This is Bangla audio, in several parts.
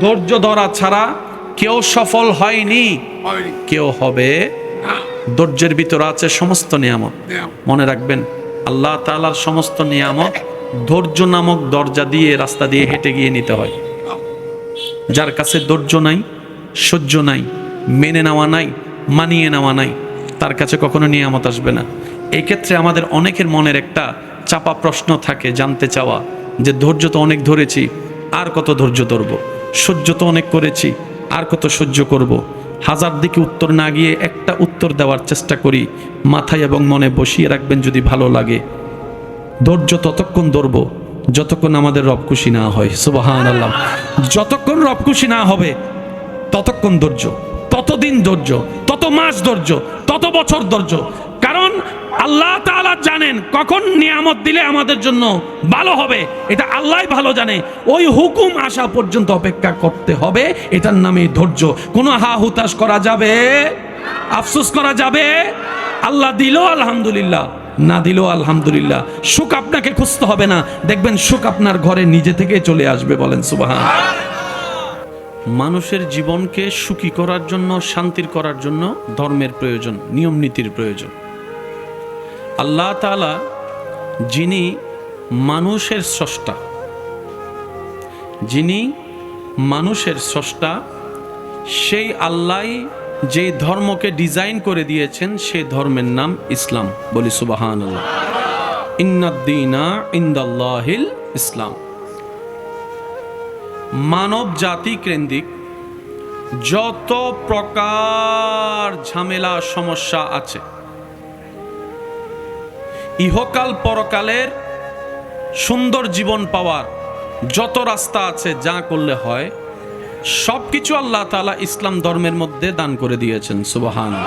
ধৈর্য ধরা ছাড়া কেউ সফল হয়নি। কেউ হবে। ধৈর্যের ভিতরে আছে সমস্ত নিয়ামত। মনে রাখবেন আল্লাহ তাআলার সমস্ত নিয়ামত ধৈর্য নামক দরজা দিয়ে রাস্তা দিয়ে হেঁটে গিয়ে নিতে হয়। যার কাছে ধৈর্য নাই সহ্য নাই মেনে নেওয়া নাই মানিয়ে নেওয়া নাই তার কাছে কখনো নিয়ামত আসবে না। এই ক্ষেত্রে আমাদের অনেকের মনের একটা চাপা প্রশ্ন থাকে জানতে চাওয়া যে ধৈর্য তো অনেক ধরেছি আর কত ধৈর্য ধরব? সহ্য তো অনেক করেছি, আর কত সহ্য করব? হাজার দিকে উত্তর না গিয়ে একটা উত্তর দেওয়ার চেষ্টা করি, মাথায় এবং মনে বসিয়ে রাখবেন যদি ভালো লাগে। ধৈর্য ততক্ষণ ধরব, যতক্ষণ আমাদের রব খুশি না হয়। সুবাহান আল্লাহ যতক্ষণ রব খুশি না হবে, ততক্ষণ ধৈর্য, ততদিন ধৈর্য, তত মাস ধৈর্য, তত বছর ধৈর্য কারণ আল্লাহ তাআলা জানেন, কখন নিয়ামত দিলে আমাদের জন্য ভালো হবে? এটা আল্লাহই ভালো জানে। ওই হুকুম আসা পর্যন্ত অপেক্ষা করতে হবে। এটার নামে ধৈর্য। কোনো হা হুতাশ করা যাবে? আফসোস করা যাবে? আল্লাহ দিল আলহামদুলিল্লাহ, না দিল আলহামদুলিল্লাহ। সুখ আপনাকে খুঁজতে হবে না। দেখবেন সুখ আপনার ঘরে নিজে থেকে চলে আসবে বলেন সুবাহান। মানুষের জীবনকে সুখী করার জন্য, শান্তির করার জন্য ধর্মের প্রয়োজন, নিয়ম নীতির প্রয়োজন। আল্লাহ তাআলা যিনি মানুষের স্রষ্টা, যিনি মানুষের স্রষ্টা, সেই আল্লাহ যে ধর্মকে ডিজাইন করে দিয়েছেন সেই ধর্মের নাম ইসলাম। বলি সুবাহান আল্লাহ ইন্নাদ্দিনা ইন্দাল্লাহিল ইসলাম। মানব জাতি কেন্দ্রিক যত প্রকার ঝামেলা, সমস্যা আছে ইহকাল পরকালের সুন্দর জীবন পাওয়ার যত রাস্তা আছে যা করলে হয় সব কিছু আল্লাহ তাআলা ইসলাম ধর্মের মধ্যে দান করে দিয়েছেন সুবাহান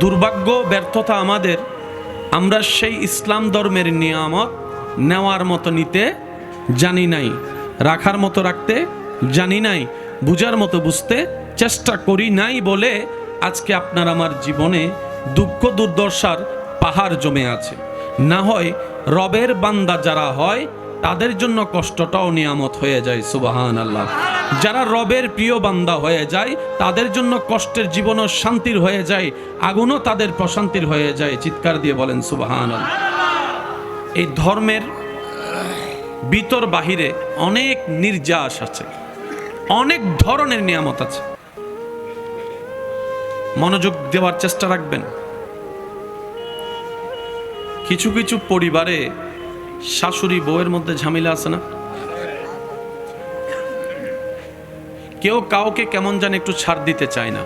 দুর্ভাগ্য, ব্যর্থতা আমাদের, আমরা সেই ইসলাম ধর্মের নিয়ামত নেওয়ার মতো নিতে জানি নাই, রাখার মতো রাখতে জানি নাই, বুঝার মতো বুঝতে চেষ্টা করি নাই বলে আজকে আপনার আমার জীবনে দুঃখ দুর্দশার পাহাড় জমে আছে। না হয় রবের বান্দা যারা হয়, তাদের জন্য কষ্টটাও নিয়ামত হয়ে যায় সুবাহান আল্লাহ যারা রবের প্রিয় বান্দা হয়ে যায়, তাদের জন্য কষ্টের জীবনও শান্তির হয়ে যায়, আগুনও তাদের প্রশান্তির হয়ে যায়, চিৎকার দিয়ে বলেন সুবাহান এই ধর্মের ভিতর বাহিরে অনেক নির্যাস আছে, অনেক ধরনের নিয়ামত আছে। মনোযোগ দেওয়ার চেষ্টা রাখবেন। কিছু কিছু পরিবারে শাশুড়ি বউয়ের মধ্যে ঝামেলা আছে না? কেউ কাউকে কেমন যেন একটু ছাড় দিতে চায় না।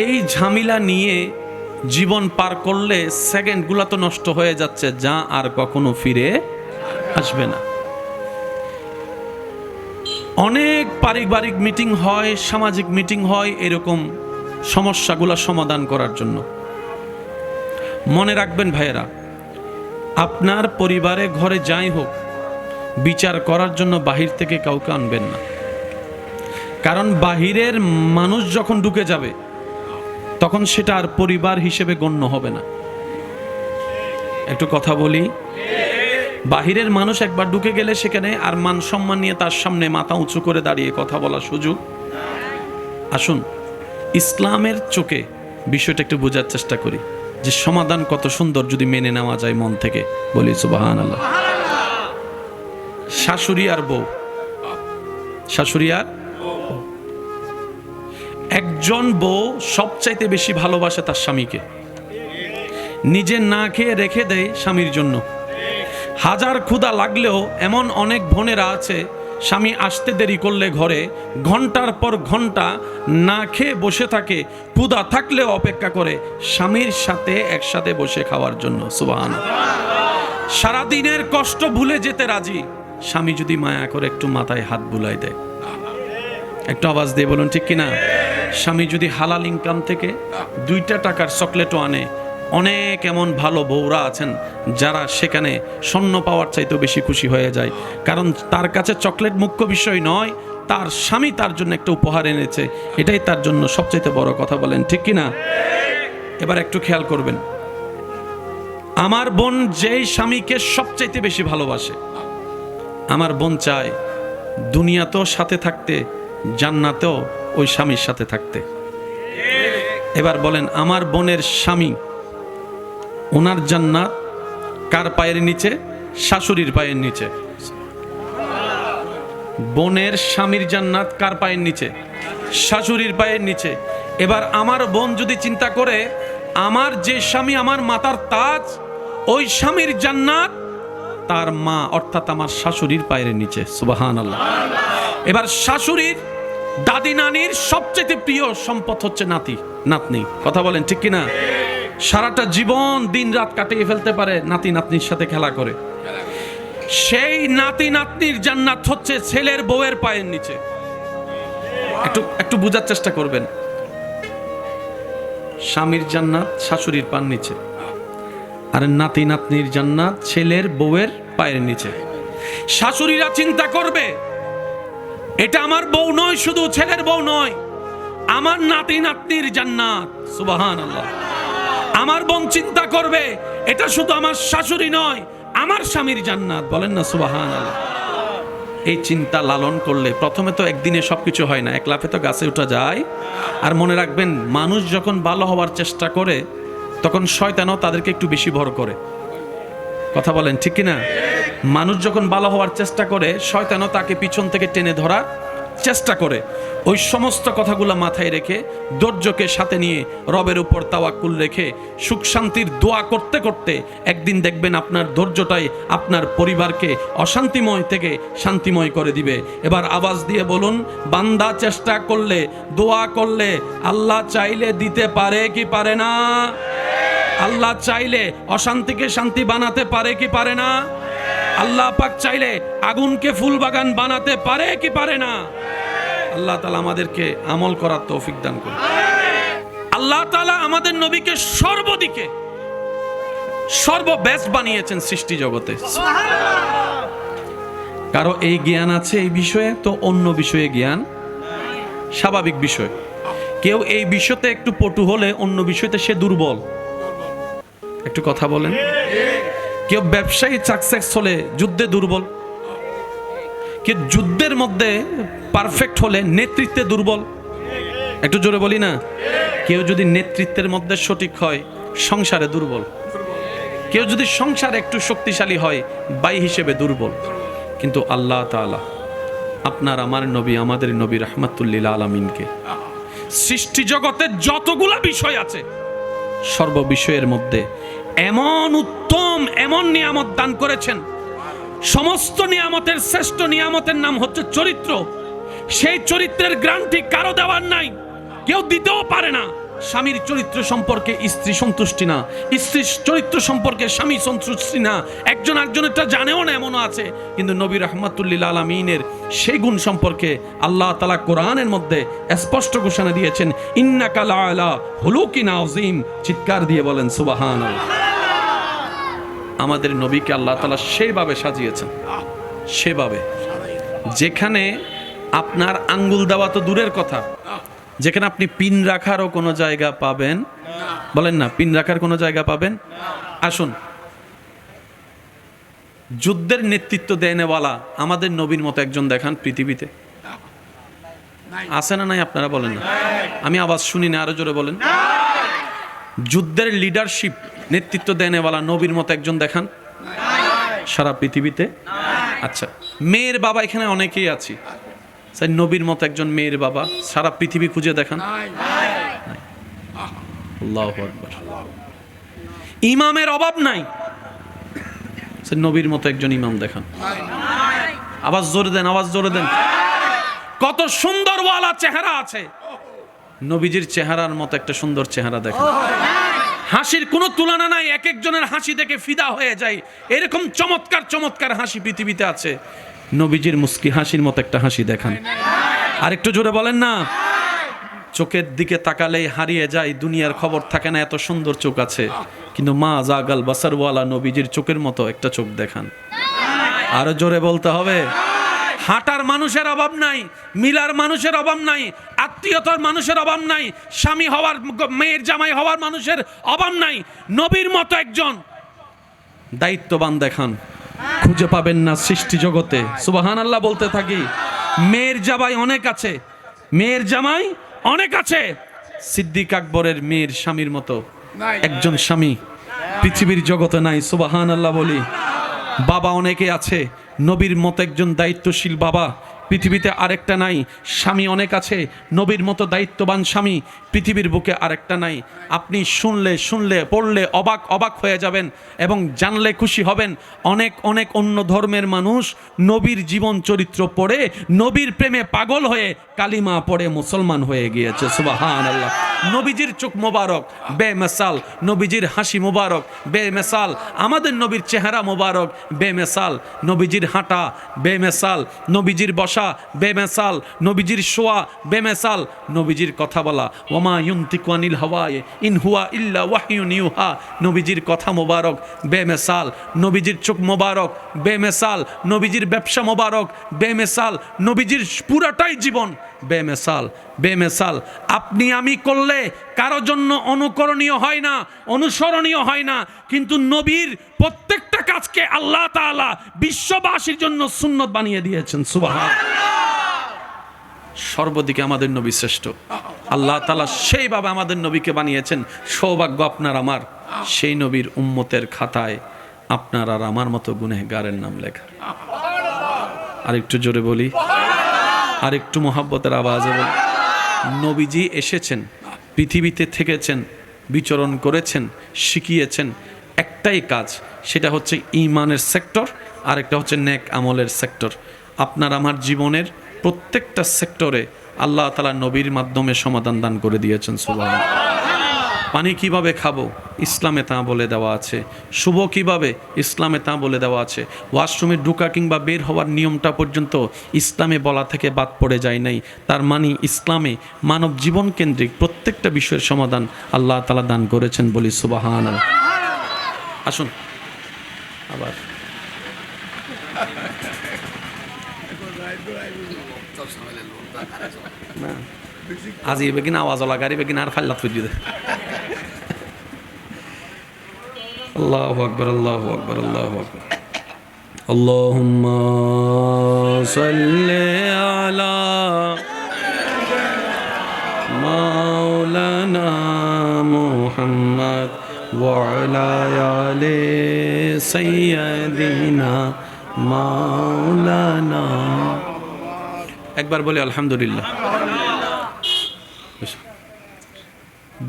এই ঝামেলা নিয়ে জীবন পার করলে সেকেন্ডগুলো তো নষ্ট হয়ে যাচ্ছে, যা আর কখনো ফিরে আসবে না। অনেক পারিবারিক মিটিং হয়, সামাজিক মিটিং হয়, এরকম সমস্যাগুলো সমাধান করার জন্য। মনে রাখবেন ভাইয়েরা, আপনার পরিবারে ঘরে যাই হোক, বিচার করার জন্য বাহির থেকে কাউকে আনবেন না। কারণ বাহিরের মানুষ যখন ঢুকে যাবে, তখন সেটা আর পরিবার হিসেবে গণ্য হবে না। একটু কথা বলি, বাহিরের মানুষ একবার ঢুকে গেলে সেখানে আর মান সম্মান নিয়ে তার সামনে মাথা উঁচু করে দাঁড়িয়ে কথা বলার সুযোগ। আসুন। ইসলামের চোখে বিষয়টা একটু বোঝার চেষ্টা করি যে সমাধান কত সুন্দর যদি মেনে নেওয়া যায় মন থেকে। বলি সুবাহান আল্লাহ শাশুড়ি আর বউ। শাশুড়ি আর একজন বউ সবচাইতে বেশি ভালোবাসে তার স্বামীকে। নিজে না খেয়ে রেখে দেয় স্বামীর জন্য। হাজার ক্ষুধা লাগলেও এমন অনেক বোনেরা আছে স্বামী আসতে দেরি করলে ঘরে ঘণ্টার পর ঘণ্টা না খেয়ে বসে থাকে, ক্ষুধা থাকলেও অপেক্ষা করে স্বামীর সাথে একসাথে বসে খাওয়ার জন্য। সুবাহান। সারাদিনের কষ্ট ভুলে যেতে রাজি। স্বামী যদি মায়া করে একটু মাথায় হাত বুলাই দেয়। একটু আওয়াজ দিয়ে বলুন, ঠিক কিনা? স্বামী যদি হালাল ইনকাম থেকে দুইটা টাকার চকলেটও আনে অনেক এমন ভালো বউরা আছেন যারা সেখানে স্বর্ণ পাওয়ার চাইতেও বেশি খুশি হয়ে যায়। কারণ তার কাছে চকলেট মুখ্য বিষয় নয়, তার স্বামী তার জন্য একটা উপহার এনেছে। এটাই তার জন্য সবচাইতে বড় কথা বলেন, ঠিক কিনা? এবার একটু খেয়াল করবেন। আমার বোন যেই স্বামীকে সবচাইতে বেশি ভালোবাসে, আমার বোন চায় দুনিয়াতেও সাথে থাকতে, জান্নাতেও ওই স্বামীর সাথে থাকতে। এবার বলেন, আমার বোনের স্বামী ওনার জান্নাত কার পায়ের নিচে? শাশুড়ির পায়ের নিচে। বোনের স্বামীর জান্নাত কার পায়ের নিচে? শাশুড়ির পায়ের নিচে। এবার আমার বোন যদি চিন্তা করে, আমার যে স্বামী আমার মাতার তাজ, ওই স্বামীর জান্নাত তার মা, অর্থাৎ আমার শাশুড়ির পায়ের নিচে। সুবাহান আল্লাহ এবার শাশুড়ির দাদি নানির সবচেয়ে প্রিয় সম্পদ হচ্ছে নাতি, নাতনি। কথা বলেন ঠিক কিনা? সারাটা জীবন দিন রাত কাটিয়ে ফেলতে পারে নাতি নাতনির সাথে খেলা করে। সেই নাতি নাতনির জান্নাত হচ্ছে ছেলের বউয়ের পায়ের নিচে। একটু একটু বোঝার চেষ্টা করবেন। স্বামীর জান্নাত, শাশুড়ির পান নিচে। আর নাতি নাতনির জান্নাত, ছেলের বউয়ের পায়ের নিচে। শাশুড়িরা চিন্তা করবে, এটা আমার বউ নয়, শুধু ছেলের বউ নয়, আমার নাতি নাতনির জান্নাত। সুবাহান আল্লাহ আমার বোন চিন্তা করবে, এটা শুধু আমার শাশুড়ি নয়, আমার স্বামীর জান্নাত, বলেন না সুবাহান এই চিন্তা লালন করলে প্রথমে তো একদিনে সবকিছু হয় না এক লাফে তো গাছে উঠা যায়। আর মনে রাখবেন, মানুষ যখন ভালো হওয়ার চেষ্টা করে, তখন শয়তানও তাদেরকে একটু বেশি ভর করে। কথা বলেন, ঠিক কিনা? মানুষ যখন ভালো হওয়ার চেষ্টা করে, শয়তানও তাকে পিছন থেকে টেনে ধরার চেষ্টা করে ওই সমস্ত কথাগুলো মাথায় রেখে ধৈর্যকে সাথে নিয়ে রবের উপর তাওয়াক্কুল রেখে সুখ শান্তির দোয়া করতে করতে একদিন দেখবেন আপনার ধৈর্যটাই আপনার পরিবারকে অশান্তিময় থেকে শান্তিময় করে দিবে। এবার আওয়াজ দিয়ে বলুন, বান্দা চেষ্টা করলে, দোয়া করলে আল্লাহ চাইলে দিতে পারে কি পারে না? আল্লাহ চাইলে অশান্তিকে শান্তি বানাতে পারে কি পারে না? আল্লাহ পাক চাইলে আগুনকে ফুল বাগান বানাতে পারে কি পারে না? আল্লাহ তালা আমাদেরকে আমল করার তৌফিক দান করুন। আল্লাহ তালা আমাদের নবীকে সর্বদিকে সর্ববেস্ট বানিয়েছেন সৃষ্টি জগতে। কারও এই জ্ঞান আছে এই বিষয়ে তো অন্য বিষয়ে জ্ঞান স্বাভাবিক বিষয়। কেউ এই বিষয়তে একটু পটু হলে অন্য বিষয়তে সে দুর্বল। একটু কথা বলেন। কেউ ব্যবসায়ী সাকসেস হলে যুদ্ধে দুর্বল। কেউ যুদ্ধের মধ্যে পারফেক্ট হলে নেতৃত্বে দুর্বল। একটু জোরে বলি না? কেউ যদি নেতৃত্বের মধ্যে সঠিক হয়, সংসারে দুর্বল। কেউ যদি সংসারে একটু শক্তিশালী হয়, বাই হিসেবে দুর্বল। কিন্তু আল্লাহ তাআলা আপনার আমার নবী, আমাদের নবী রহমাতুল্লিল আলমিনকে সৃষ্টি জগতের যতগুলা বিষয় আছে, সর্ব বিষয়ের মধ্যে এমন উত্তম, এমন নিয়ামত দান করেছেন সমস্ত নিয়ামতের শ্রেষ্ঠ নিয়ামতের নাম হচ্ছে চরিত্র। সেই চরিত্রের গ্রান্টি কারও দেওয়ার নাই। কেউ দিতেও পারে না। স্বামীর চরিত্র সম্পর্কে স্ত্রী সন্তুষ্টি না। স্ত্রীর চরিত্র সম্পর্কে স্বামী সন্তুষ্টি না। একজন একজনেরটা জানেও না এমনও আছে। কিন্তু নবী রহমাতুল্লিল আলমিনের সেই গুণ সম্পর্কে আল্লাহ তালা কোরআনের মধ্যে স্পষ্ট ঘোষণা দিয়েছেন ইন্না কালা আলা হুলুকিন আজিম চিৎকার দিয়ে বলেন সুবাহান আমাদের নবীকে আল্লাহ তালা সেইভাবে সাজিয়েছেন। সেভাবে। যেখানে আপনার আঙ্গুল দেওয়া তো দূরের কথা। যেখানে আপনি পিন রাখারও কোনো জায়গা পাবেন। বলেন না, পিন রাখার কোনো জায়গা পাবেন? আসুন। যুদ্ধের নেতৃত্ব দেনেওয়ালা আমাদের নবীর মতো একজন দেখান পৃথিবীতে। আছে না নাই আপনারা বলেন না? আমি আওয়াজ শুনি না, আরও জোরে বলেন। যুদ্ধের লিডারশিপ নেতৃত্ব দেনেওয়ালা নবীর মতো একজন দেখান। সারা পৃথিবীতে। আচ্ছা মেয়ের বাবা এখানে অনেকেই আছি। স্যার, নবীর মতো একজন মেয়ের বাবা সারা পৃথিবী খুঁজে দেখান। ইমামের অভাব নাই। নবীর মতো একজন ইমাম দেখান। আওয়াজ জোরে দেন, আওয়াজ জোরে দেন। কত সুন্দর ওয়ালা চেহারা আছে। নবীজির চেহারার মতো একটা সুন্দর চেহারা দেখেন। হাসির কোনো তুলনা নাই, এক একজনের হাসি দেখে ফিদা হয়ে যায়। এরকম চমৎকার চমৎকার হাসি পৃথিবীতে আছে। নবীজির মুস্কি হাসির মতো একটা হাসি দেখান। আর একটু জোরে বলেন না। চোখের দিকে তাকালেই হারিয়ে যায়, দুনিয়ার খবর থাকে না, এত সুন্দর চোখ আছে। কিন্তু মা জাগাল বাসারওয়ালা নবীজির চোখের মতো একটা চোখ দেখান। আরও জোরে বলতে হবে। হাঁটার মানুষের অভাব নাই মিলার মানুষের অভাব নাই আত্মীয়তার মানুষের অভাব নাই স্বামী হওয়ার মেয়ের জামাই হওয়ার মানুষের অভাব নাই নবীর মতো একজন। দায়িত্ববান দেখান খুঁজে পাবেন না সৃষ্টি জগতে। সুবাহান আল্লাহ বলতে থাকি মেয়ের জামাই অনেক আছে মেয়ের জামাই অনেক আছে। সিদ্দিক আকবরের মেয়ের স্বামীর মতো একজন স্বামী পৃথিবীর জগতে নাই সুবাহান আল্লাহ বলি। বাবা অনেকে আছে নবীর মতো একজন দায়িত্বশীল বাবা পৃথিবীতে আরেকটা নাই। স্বামী অনেক আছে, নবীর মতো দায়িত্ববান স্বামী পৃথিবীর বুকে আরেকটা নাই। আপনি শুনলে শুনলে, পড়লে অবাক অবাক হয়ে যাবেন এবং জানলে খুশি হবেন। অনেক অনেক অন্য ধর্মের মানুষ নবীর জীবন চরিত্র পড়ে, নবীর প্রেমে পাগল হয়ে কালিমা পড়ে মুসলমান হয়ে গিয়েছে। সুবাহান আল্লাহ নবীজির চোখ মোবারক, বেমেসাল। নবীজির হাসি মোবারক, বেমেসাল। আমাদের নবীর চেহারা মোবারক, বেমেসাল। নবীজির হাঁটা, বেমেসাল। নবীজির বসা বেমেসাল, নবীজির শোয়া, বেমেসাল, নবীজির কথা বলা। ওমা ইউন্তিকানিল হওয়ায়, ইন হুয়া ইল্লা ওয়াহিউন ইউহা। নবীজির কথা মোবারক, বেমেসাল, নবীজির চোখ মোবারক, বেমেসাল, নবীজির ব্যবসা মোবারক, বেমেসাল, নবীজির পুরাটাই জীবন। বেমেসাল বেমেসাল। আপনি আমি করলে কারও জন্য অনুকরণীয় হয় না, অনুসরণীয় হয় না, কিন্তু নবীর প্রত্যেকটা কাজকে আল্লাহ তাআলা বিশ্ববাসীর জন্য সুন্নত বানিয়ে দিয়েছেন সুবহান সর্বদিকে আমাদের নবী শ্রেষ্ঠ। আল্লাহ তালা সেইভাবে আমাদের নবীকে বানিয়েছেন। সৌভাগ্য আপনার আমার। সেই নবীর উম্মতের খাতায় আপনার আর আমার মতো গুনেগারের নাম লেখা। আর একটু জোরে বলি। আর একটু মোহাব্বতের আওয়াজে এবং নবীজি এসেছেন, পৃথিবীতে থেকেছেন, বিচরণ করেছেন, শিখিয়েছেন। একটাই কাজ, সেটা হচ্ছে ইমানের সেক্টর আর একটা হচ্ছে নেক আমলের সেক্টর। আপনার আমার জীবনের প্রত্যেকটা সেক্টরে আল্লাহ তালা নবীর মাধ্যমে সমাধান দান করে দিয়েছেন সুবাহ পানি কীভাবে খাব? ইসলামে তা বলে দেওয়া আছে। শুভ কীভাবে? ইসলামে তা বলে দেওয়া আছে। ওয়াশরুমে ঢুকা কিংবা বের হওয়ার নিয়মটা পর্যন্ত ইসলামে বলা থেকে বাদ পড়ে যায় নাই। তার মানে ইসলামে মানব জীবন কেন্দ্রিক প্রত্যেকটা বিষয়ের সমাধান আল্লাহ তালা দান করেছেন বলি সুবাহান আসুন। আবার। আজি বেগিন আওয়াজ ওলা, গাড়ি বেগিন আর ফাল্লাত ফুজিয়ে আল্লাহ আকবর আল্লাহ আকবর আল্লাহ আকবর اللهم صل على مولانا محمد وعلى آل سيدنا مولانا একবার বলি আলহামদুলিল্লাহ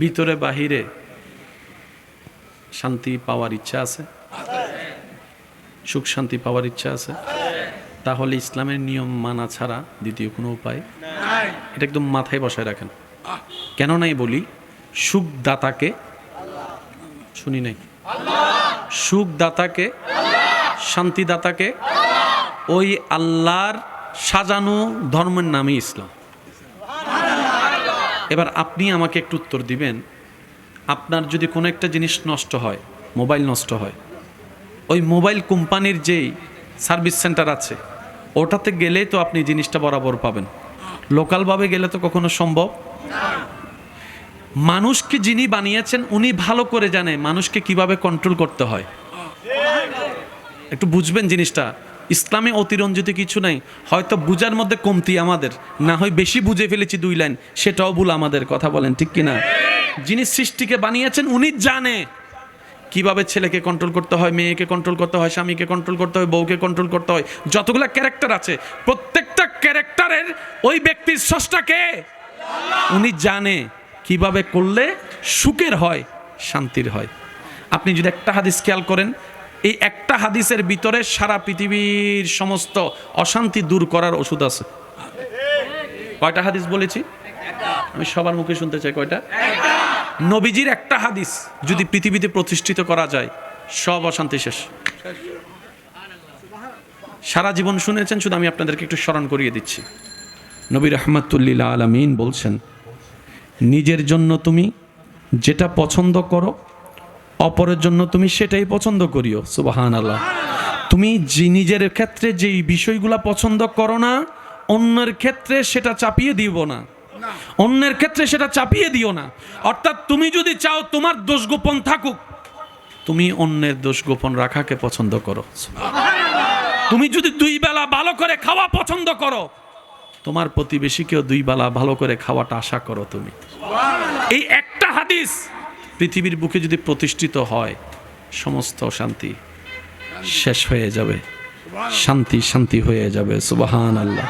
ভিতরে বাহিরে শান্তি পাওয়ার ইচ্ছা আছে। সুখ শান্তি পাওয়ার ইচ্ছা আছে। তাহলে ইসলামের নিয়ম মানা ছাড়া দ্বিতীয় কোনো উপায়? এটা একদম মাথায় বসায় রাখেন। কেন নাই বলি? সুখ দাতাকে শুনি নাই। সুখ দাতাকে শান্তি দাতাকে ওই আল্লাহর সাজানো ধর্মের নামই ইসলাম। এবার আপনি আমাকে একটু উত্তর দিবেন। আপনার যদি কোনো একটা জিনিস নষ্ট হয়, মোবাইল নষ্ট হয়, ওই মোবাইল কোম্পানির যেই সার্ভিস সেন্টার আছে, ওটাতে গেলেই তো আপনি জিনিসটা বরাবর পাবেন। লোকালভাবে গেলে তো কখনো সম্ভব। মানুষকে যিনি বানিয়েছেন, উনি ভালো করে জানে মানুষকে কীভাবে কন্ট্রোল করতে হয়। একটু বুঝবেন জিনিসটা। ইসলামে অতিরঞ্জিত কিছু নাই। হয়তো বুঝার মধ্যে কমতি আমাদের, না হয় বেশি বুঝে ফেলেছি দুই লাইন, সেটাও ভুল আমাদের, কথা বলেন, ঠিক কিনা? যিনি সৃষ্টিকে বানিয়েছেন, উনি জানে কীভাবে ছেলেকে কন্ট্রোল করতে হয়, মেয়েকে কন্ট্রোল করতে হয়, স্বামীকে কন্ট্রোল করতে হয়, বউকে কন্ট্রোল করতে হয়। যতগুলো ক্যারেক্টার আছে, প্রত্যেকটা ক্যারেক্টারের ওই ব্যক্তির স্রষ্টাকে উনি জানে কীভাবে করলে সুখের হয়, শান্তির হয়। আপনি যদি একটা হাদিস খেয়াল করেন এই একটা হাদিসের ভিতরে সারা পৃথিবীর সমস্ত অশান্তি দূর করার ওষুধ আছে। কয়টা হাদিস বলেছি? আমি সবার মুখে শুনতে চাই, কয়টা? নবীজির একটা হাদিস যদি পৃথিবীতে প্রতিষ্ঠিত করা যায়, সব অশান্তি শেষ। সারা জীবন শুনেছেন, শুধু আমি আপনাদেরকে একটু স্মরণ করিয়ে দিচ্ছি। নবী রহমতুল্লিল আলমিন বলছেন, নিজের জন্য তুমি যেটা পছন্দ করো অপরের জন্য তুমি সেটাই পছন্দ করিও সুবাহান আল্লাহ তুমি যে নিজের ক্ষেত্রে যেই বিষয়গুলো পছন্দ করো না, অন্যের ক্ষেত্রে সেটা চাপিয়ে দিব না। অন্যের ক্ষেত্রে সেটা চাপিয়ে দিও না। অর্থাৎ তুমি যদি চাও তোমার দোষ গোপন থাকুক, তুমি অন্যের দোষ গোপন রাখাকে পছন্দ করো তুমি যদি দুই বেলা ভালো করে খাওয়া পছন্দ করো, তোমার প্রতিবেশীকেও দুই বেলা ভালো করে খাওয়াটা আশা করো তুমি। এই একটা হাদিস পৃথিবীর বুকে যদি প্রতিষ্ঠিত হয় সমস্ত শান্তি শেষ হয়ে যাবে। শান্তি শান্তি হয়ে যাবে। সুবাহান আল্লাহ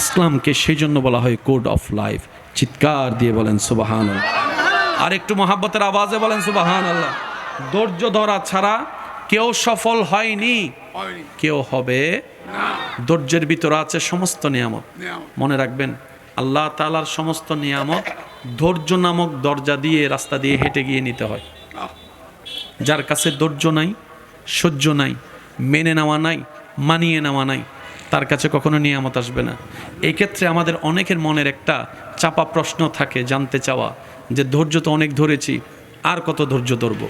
ইসলামকে সেই জন্য বলা হয় কোড অফ লাইফ। চিৎকার দিয়ে বলেন সুবাহান আর একটু মহাব্বতের আওয়াজে বলেন সুবাহান আল্লাহ ধৈর্য ধরা ছাড়া কেউ সফল হয়নি। কেউ হবে ধৈর্যের ভিতরে আছে সমস্ত নিয়ামত। মনে রাখবেন আল্লাহ তালার সমস্ত নিয়ামত ধৈর্য নামক দরজা দিয়ে, রাস্তা দিয়ে হেঁটে গিয়ে নিতে হয়। যার কাছে ধৈর্য নাই, সহ্য নাই, মেনে নেওয়া নাই, মানিয়ে নেওয়া নাই, তার কাছে কখনো নিয়ামত আসবে না। এই ক্ষেত্রে আমাদের অনেকের মনের একটা চাপা প্রশ্ন থাকে জানতে চাওয়া, যে ধৈর্য তো অনেক ধরেছি, আর কত ধৈর্য ধরবো?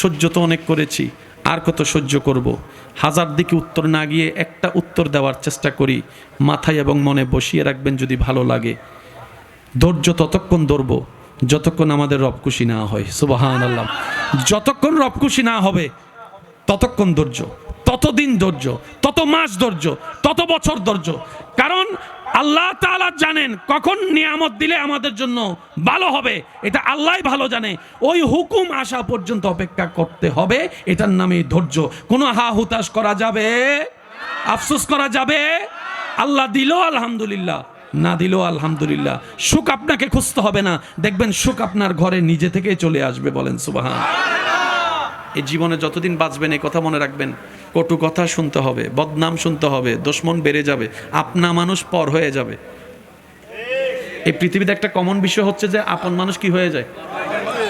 সহ্য তো অনেক করেছি, আর কত সহ্য করব। হাজার দিকে উত্তর না গিয়ে একটা উত্তর দেওয়ার চেষ্টা করি, মাথায় এবং মনে বসিয়ে রাখবেন যদি ভালো লাগে। ধৈর্য ততক্ষণ ধরব, যতক্ষণ আমাদের রবকুশি না হয়। সুবাহান আল্লাহ যতক্ষণ রবকুশি না হবে, ততক্ষণ ধৈর্য। ততদিন ধৈর্য, তত মাস ধৈর্য, তত বছর ধৈর্য। কারণ আল্লাহ তাআলা জানেন কখন নিয়ামত দিলে আমাদের জন্য ভালো হবে। এটা আল্লাহ ভালো জানে। ওই হুকুম আসা পর্যন্ত অপেক্ষা করতে হবে। এটার নামে ধৈর্য। কোনো হা হুতাশ করা যাবে? আফসোস করা যাবে? আল্লাহ দিল আলহামদুলিল্লাহ। না দিলেও আলহামদুলিল্লাহ। সুখ আপনাকে খুঁজতে হবে না। দেখবেন সুখ আপনার ঘরে নিজে থেকেই চলে আসবে বলেন সুবাহান। এই জীবনে যতদিন বাঁচবেন, এই কথা মনে রাখবেন, কটু কথা শুনতে হবে, বদনাম শুনতে হবে, দুশ্মন বেড়ে যাবে, আপনা মানুষ পর হয়ে যাবে। এই পৃথিবীতে একটা কমন বিষয় হচ্ছে যে আপন মানুষ কি হয়ে যায়?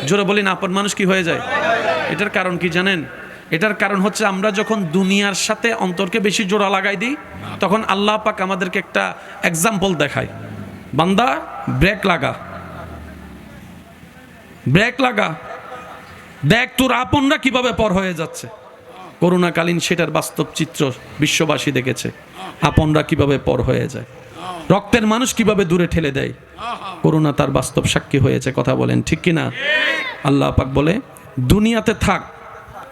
জোরে বলিন, আপন মানুষ কি হয়ে যায়? এটার কারণ কি জানেন? এটার কারণ হচ্ছে আমরা যখন দুনিয়ার সাথে অন্তরকে বেশি জোড়া লাগাই দিই, তখন আল্লাহ পাক আমাদেরকে একটা এক্সাম্পল দেখায়। বান্দা ব্রেক লাগা। ব্রেক লাগা। দেখ তোর আপনরা কীভাবে পর হয়ে যাচ্ছে। করোনাকালীন সেটার বাস্তব চিত্র বিশ্ববাসী দেখেছে। আপনরা কীভাবে পর হয়ে যায়। রক্তের মানুষ কীভাবে দূরে ঠেলে দেয়। করোনা তার বাস্তব সাক্ষী হয়েছে, কথা বলেন, ঠিক কি না আল্লাহ পাক বলে, দুনিয়াতে থাক,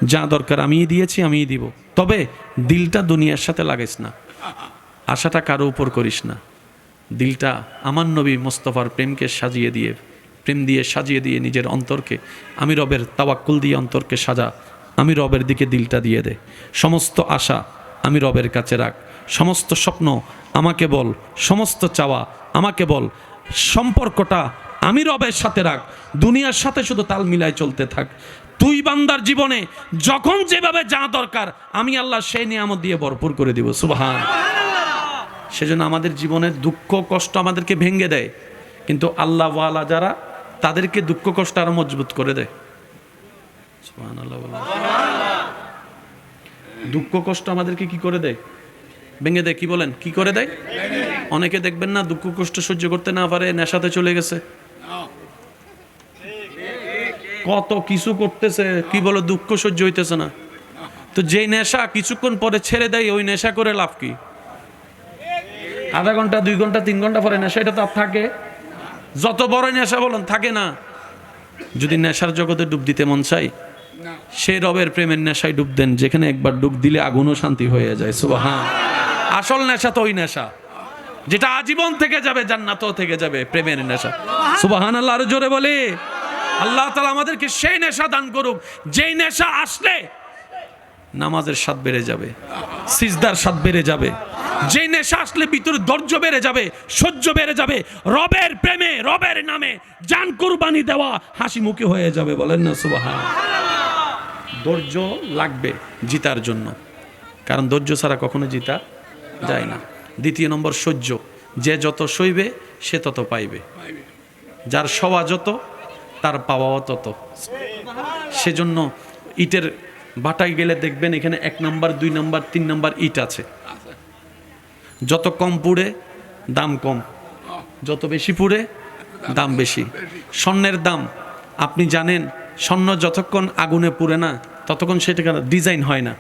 যা দরকার আমিই দিয়েছি, আমিই দিব। তবে দিলটা দুনিয়ার সাথে লাগাইস না। আশাটা কারও উপর করিস না। দিলটা আমার নবী মোস্তফার প্রেমকে সাজিয়ে দিয়ে প্রেম দিয়ে সাজিয়ে দিয়ে নিজের অন্তরকে, আমি রবের তাওয়াক্কুল দিয়ে অন্তরকে সাজা, আমি রবের দিকে দিলটা দিয়ে দে। সমস্ত আশা আমি রবের কাছে রাখ। সমস্ত স্বপ্ন আমাকে বল, সমস্ত চাওয়া আমাকে বল, সম্পর্কটা আমি রবের সাথে রাখ। দুনিয়ার সাথে শুধু তাল মিলায় চলতে থাক। তুই বান্দার জীবনে যখন যেভাবে যা দরকার, আমি আল্লাহ সেই নিয়ামত দিয়ে ভরপুর করে দিব। সুবহান। সেজন্য আমাদের জীবনের দুঃখ, কষ্ট আমাদেরকে ভেঙে দেয়। কিন্তু আল্লাহ ওয়ালা যারা তাদেরকে দুঃখ কষ্ট আরও মজবুত করে দেয়। দুঃখ কষ্ট আমাদেরকে কি করে দেয়? ভেঙে দেয়, কি বলেন? কি করে দেয়? অনেকে দেখবেন না, দুঃখ কষ্ট সহ্য করতে না পারে, নেশাতে চলে গেছে। কত কিছু করতেছে, কি বলো, দুঃখ সহ্য হইতেছে না। তো যেই নেশা কিছুক্ষণ পরে ছেড়ে দেয়, ওই নেশা করে লাভ কি? আধা ঘণ্টা, দুই ঘণ্টা, তিন ঘণ্টা পরে নেশা, এটা তো আর থাকে। যত বড় নেশা বলুন থাকে না। যদি নেশার জগতে ডুব দিতে মন চাই সেই রবের প্রেমের নেশায় ডুব দেন যেখানে একবার ডুব দিলে আগুনও শান্তি হয়ে যায়। সুবাহান। আসল নেশা তো ওই নেশা। যেটা আজীবন থেকে যাবে জান্নাতও থেকে যাবে প্রেমের নেশা। সুবাহান। আল্লাহ আরও জোরে বলে। আল্লাহ তালা আমাদেরকে সেই নেশা দান করুক যেই নেশা আসলে নামাজের স্বাদ বেড়ে যাবে সিজদার স্বাদ বেড়ে যাবে। যে নেশা আসলে ভিতরে ধৈর্য বেড়ে যাবে, সহ্য বেড়ে যাবে, রবের প্রেমে, রবের নামে জান কুরবানি দেওয়া হাসি মুখে হয়ে যাবে, বলেন না, সুবাহান। ধৈর্য লাগবে জিতার জন্য। কারণ ধৈর্য ছাড়া কখনো জিতা যায় না। দ্বিতীয় নম্বর, সহ্য। যে যত সইবে, সে তত পাইবে। যার সওয়া যত, তার পাওয়াও তত। সেজন্য ইটের বাটায় গেলে দেখবেন এখানে এক নাম্বার, দুই নাম্বার, তিন নাম্বার ইট আছে। যত কম পুড়ে, দাম কম। যত বেশি পুড়ে, দাম বেশি। স্বর্ণের দাম, আপনি জানেন, স্বর্ণ যতক্ষণ আগুনে পুড়ে না, ততক্ষণ সেটা ডিজাইন হয় না।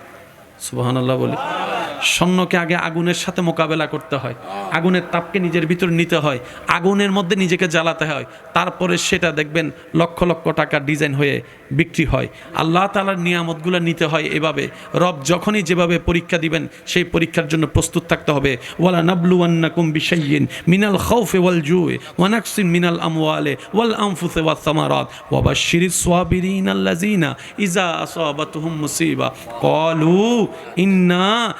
সুবহানাল্লাহ বলি। স্বর্ণকে আগে আগুনের সাথে মোকাবেলা করতে হয়। আগুনের তাপকে নিজের ভিতর নিতে হয়। আগুনের মধ্যে নিজেকে জ্বালাতে হয়। তারপরে সেটা দেখবেন লক্ষ লক্ষ টাকার ডিজাইন হয়ে বিক্রি হয়। আল্লাহ তালার নিয়ামতগুলো নিতে হয় এভাবে। রব যখনই যেভাবে পরীক্ষা দিবেন, সেই পরীক্ষার জন্য প্রস্তুত থাকতে হবে। ওয়ালা নাবলুয়ান্নাকুম বিশাইয়িন মিনাল খাউফি ওয়াল জুই ওয়া নাকসিন মিনাল আমওয়ালি ওয়াল আনফুসি ওয়াস সামারাত। ওয়া বাশশিরিস সাবিরিন আল্লাযিনা ইযা আসাবাতুহুম মুসিবা। ক্বালু ইন্না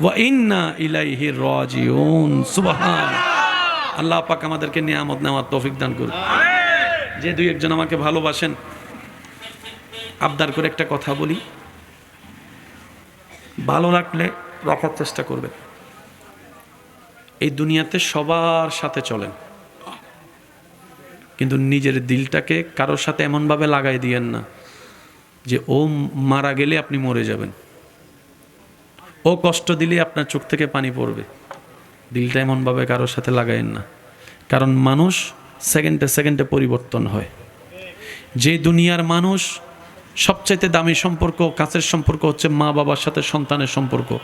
ওয়া সুবহান আল্লাহ পাক আমাদেরকে নিয়ামত নেওয়ার তৌফিক দান করুন যে দুই একজন আমাকে ভালোবাসেন, আবদার করে একটা কথা বলি। ভালো লাগলে রাখার চেষ্টা করবেন। এই দুনিয়াতে সবার সাথে চলেন। কিন্তু নিজের দিলটাকে কারোর সাথে এমনভাবে লাগাই দিয়েন না যে ও মারা গেলে আপনি মরে যাবেন। ও কষ্ট দিলে আপনার চোখ থেকে পানি পড়বে। দিলটা এমনভাবে কারোর সাথে লাগাইন না। কারণ মানুষ সেকেন্ডে সেকেন্ডে পরিবর্তন হয়। যে দুনিয়ার মানুষ সবচাইতে দামি সম্পর্ক, কাছের সম্পর্ক হচ্ছে মা বাবার সাথে সন্তানের সম্পর্ক।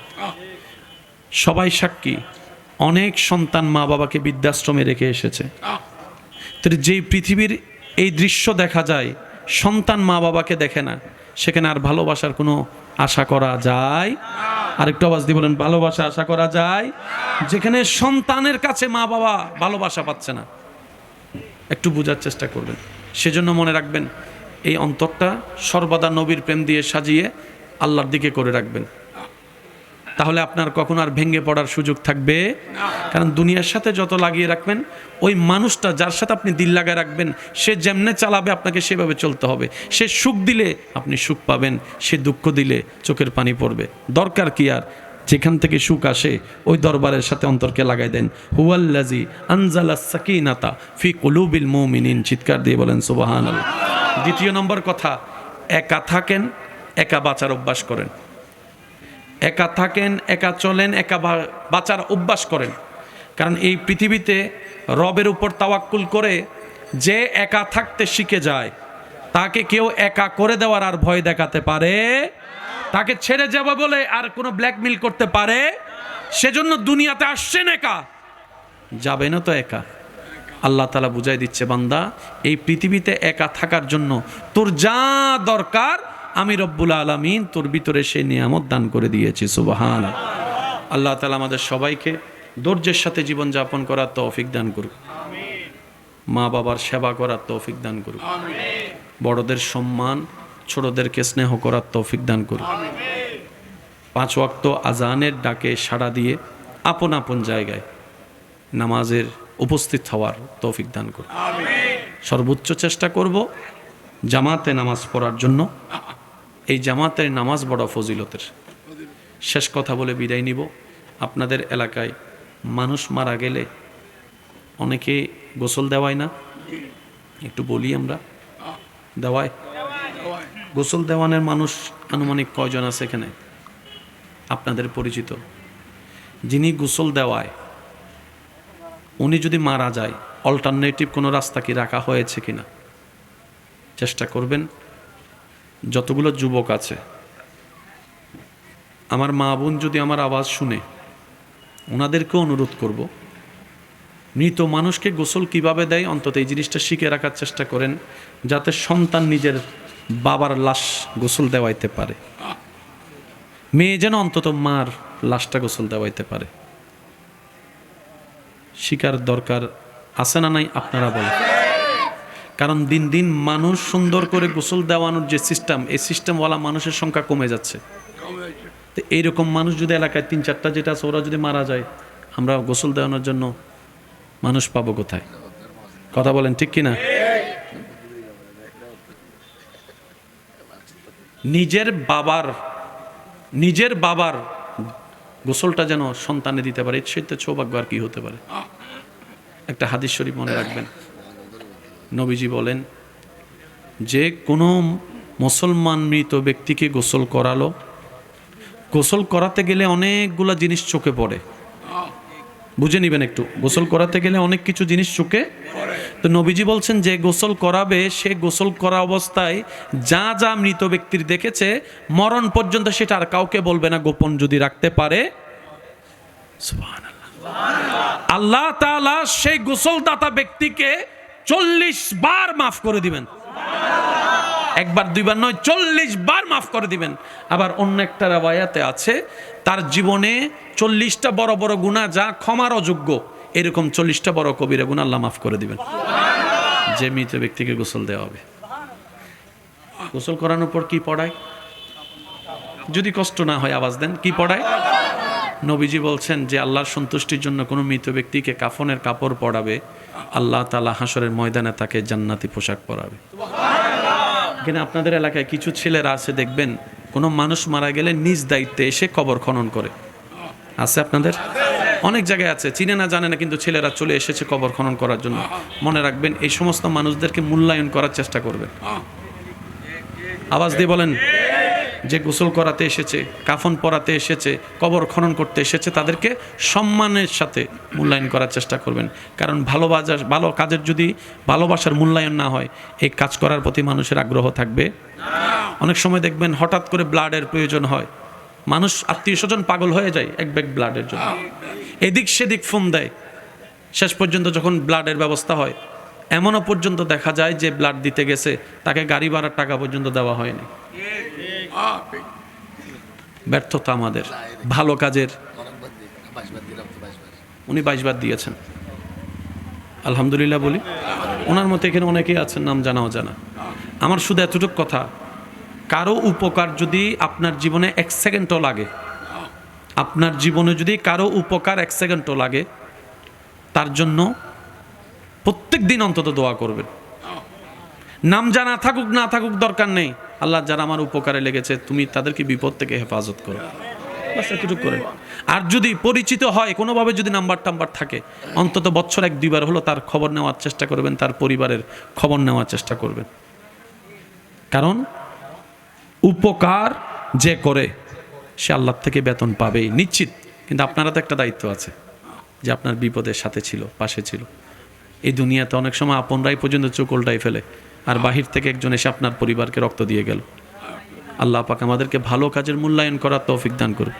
সবাই সাক্ষী, অনেক সন্তান মা বাবাকে বৃদ্ধাশ্রমে রেখে এসেছে। তো যেই পৃথিবীর এই দৃশ্য দেখা যায়, সন্তান মা বাবাকে দেখে না। সেখানে আর ভালোবাসার কোনো আশা করা যায় আরেকটু আওয়াজ দিয়ে বলেন, ভালোবাসা আশা করা যায়? যেখানে সন্তানের কাছে মা বাবা ভালোবাসা পাচ্ছে না, একটু বোঝার চেষ্টা করবেন। সেজন্য মনে রাখবেন, এই অন্তরটা সর্বদা নবীর প্রেম দিয়ে সাজিয়ে আল্লাহর দিকে করে রাখবেন। তাহলে আপনার কখনো আর ভেঙে পড়ার সুযোগ থাকবে? কারণ দুনিয়ার সাথে যত লাগিয়ে রাখবেন, ওই মানুষটা যার সাথে আপনি দিল লাগায় রাখবেন, সে যেমনে চালাবে আপনাকে সেভাবে চলতে হবে। সে সুখ দিলে আপনি সুখ পাবেন, সে দুঃখ দিলে চোখের পানি পড়বে। দরকার কি আর? যেখান থেকে সুখ আসে, ওই দরবারের সাথে অন্তরকে লাগাই দেন। হুয়াল্লাজি আনজালা সাকিনাতা ফি কুলুবিল মুমিনিন, চিৎকার দিয়ে বলেন সুবাহান দ্বিতীয় নম্বর কথা, একা থাকেন, একা বাঁচার অভ্যাস করেন। একা থাকেন, একা চলেন, একা বাঁচার অভ্যাস করেন। কারণ এই পৃথিবীতে রবের উপর তাওয়াক্কুল করে যে একা থাকতে শিখে যায়, তাকে কেউ একা করে দেওয়ার আর ভয় দেখাতে পারে, তাকে ছেড়ে যাবে বলে আর কোনো ব্ল্যাকমেল করতে পারে, সেজন্য দুনিয়াতে আসছেন একা যাবেনও তো একা। আল্লাহ তালা বুঝাই দিচ্ছে, বান্দা, এই পৃথিবীতে একা থাকার জন্য তোর যা দরকার আমি রব্বুল আলমিন তোর ভিতরে সেই নিয়ামত দান করে দিয়েছি সুবাহান আল্লাহ তালা আমাদের সবাইকে ধৈর্যের সাথে জীবনযাপন করার তৌফিক দান করুক। মা বাবার সেবা করার তৌফিক দান করুক। বড়দের সম্মান ছোটদেরকে স্নেহ করার তৌফিক দান করুক। পাঁচ ওয়াক্ত আজানের ডাকে সাড়া দিয়ে আপন আপন জায়গায় নামাজের উপস্থিত হওয়ার তৌফিক দান করুন সর্বোচ্চ চেষ্টা করব জামাতে নামাজ পড়ার জন্য। এই জামাতের নামাজ বড় ফজিলতের। শেষ কথা বলে বিদায় নিব। আপনাদের এলাকায় মানুষ মারা গেলে অনেকে গোসল দেওয়ায় না? একটু বলি আমরা। দেওয়ায়? গোসল দেওয়ানের মানুষ আনুমানিক কয়জন আছে এখানে? আপনাদের পরিচিত। যিনি গোসল দেওয়ায়, উনি যদি মারা যায় অল্টারনেটিভ কোনো রাস্তা কি রাখা হয়েছে কিনা? চেষ্টা করবেন। যতগুলো যুবক আছে, আমার মা বোন যদি আমার আওয়াজ শুনে, ওনাদেরকেও অনুরোধ করব, মৃত মানুষকে গোসল কীভাবে দেয়? অন্তত এই জিনিসটা শিখে রাখার চেষ্টা করেন, যাতে সন্তান নিজের বাবার লাশ গোসল দেওয়াইতে পারে। মেয়ে যেন অন্তত মার লাশটা গোসল দেওয়াইতে পারে। শিকার দরকার আছে না নাই, আপনারা বলেন। কারণ দিন দিন মানুষ সুন্দর করে গোসল দেওয়ানোর যে সিস্টেম এই সিস্টেমওয়ালা মানুষের সংখ্যা কমে যাচ্ছে। তো এইরকম মানুষ যদি এলাকায় তিন চারটা যেটা আছে, ওরা যদি মারা যায়, আমরা গোসল দেওয়ানোর জন্য মানুষ পাবো কোথায়? কথা বলেন ঠিক কিনা? নিজের বাবার নিজের বাবার গোসলটা যেন সন্তানে দিতে পারে সেটা সৌভাগ্য আর কি হতে পারে। একটা হাদিস শরীফ মনে রাখবেন। নবীজি বলেন, যে কোনো মুসলমান মৃত ব্যক্তিকে গোসল করালো। গোসল করাতে গেলে অনেকগুলা জিনিস চোখে পড়ে। বুঝে নিবেন একটু, গোসল করাতে গেলে অনেক কিছু জিনিস চোখে তো নবীজি বলছেন, যে গোসল করাবে, সে গোসল করা অবস্থায় যা যা মৃত ব্যক্তির দেখেছে, মরণ পর্যন্ত সেটা আর কাউকে বলবে না, গোপন যদি রাখতে পারে। আল্লাহ তাআলা সেই গোসলদাতা ব্যক্তিকে চল্লিশ বার মাফ করে দিবেন। একবার, দুইবার নয়, চল্লিশ বার মাফ করে দিবেন। আবার অন্য একটা রাবায়াতে আছে, তার জীবনে চল্লিশটা বড় বড় গুণা যা ক্ষমার অযোগ্য, এরকম চল্লিশটা বড় কবিরা গুণা আল্লাহ মাফ করে দিবেন। যে মৃত ব্যক্তিকে গোসল দেওয়া হবে। গোসল করানোর পর কি পড়ায়? যদি কষ্ট না হয় আওয়াজ দেন, কি পড়ায়? নবীজি বলছেন যে আল্লাহর সন্তুষ্টির জন্য কোনো মৃত ব্যক্তিকে কাফনের কাপড় পরাবে আল্লাহ তালা হাসরের ময়দানে তাকে জান্নাতি পোশাক পরাবে। এখানে আপনাদের এলাকায় কিছু ছেলেরা আছে, দেখবেন, কোনো মানুষ মারা গেলে নিজ দায়িত্বে এসে কবর খনন করে। আছে আপনাদের? অনেক জায়গায় আছে, চিনে না জানে না, কিন্তু ছেলেরা চলে এসেছে কবর খনন করার জন্য। মনে রাখবেন, এই সমস্ত মানুষদেরকে মূল্যায়ন করার চেষ্টা করবেন। আওয়াজ দিয়ে বলেন যে গোসল করাতে এসেছে, কাফন পরাতে এসেছে, কবর খনন করতে এসেছে, তাদেরকে সম্মানের সাথে মূল্যায়ন করার চেষ্টা করবেন। কারণ ভালোবাসার ভালো কাজের যদি ভালোবাসার মূল্যায়ন না হয়, এই কাজ করার প্রতি মানুষের আগ্রহ থাকবে। অনেক সময় দেখবেন হঠাৎ করে ব্লাডের প্রয়োজন হয়। মানুষ আত্মীয় স্বজন পাগল হয়ে যায় এক ব্যাগ ব্লাডের জন্য। এদিক সেদিক ফোন দেয়। শেষ পর্যন্ত যখন ব্লাডের ব্যবস্থা হয়, এমনও পর্যন্ত দেখা যায় যে ব্লাড দিতে গেছে, তাকে গাড়ি ভাড়ার টাকা পর্যন্ত দেওয়া হয়নি। ব্যর্থতা আমাদের। ভালো কাজের। উনি বাইশবার দিয়েছেন। আলহামদুলিল্লাহ বলি। ওনার মতো এখানে অনেকেই আছেন, নাম জানাও জানা। আমার শুধু এতটুকু কথা, কারও উপকার যদি আপনার জীবনে এক সেকেন্ডও লাগে, আপনার জীবনে যদি কারও উপকার এক সেকেন্ডও লাগে, তার জন্য প্রত্যেক দিন অন্তত দোয়া করবেন। নাম জানা থাকুক, না থাকুক দরকার নেই। আল্লাহ যারা আমার উপকারে লেগেছে, তুমি তাদেরকে বিপদ থেকে হেফাজত করো। করে। আর যদি পরিচিত হয়, কোনোভাবে যদি নাম্বার টাম্বার থাকে, অন্তত বছর এক, দুইবার হলো তার খবর নেওয়ার চেষ্টা করবেন, তার পরিবারের খবর নেওয়ার চেষ্টা করবেন। কারণ উপকার যে করে, সে আল্লাহ থেকে বেতন পাবেই, নিশ্চিত। কিন্তু আপনারা তো একটা দায়িত্ব আছে, যে আপনার বিপদের সাথে ছিল, পাশে ছিল। এই দুনিয়াতে অনেক সময় আপনরাই পর্যন্ত চোখ ফেলে। আর বাহির থেকে একজন এসে আপনার পরিবারকে রক্ত দিয়ে গেল। আল্লাহ পাক আমাদেরকে ভালো কাজের মূল্যায়ন করার তৌফিক দান করুন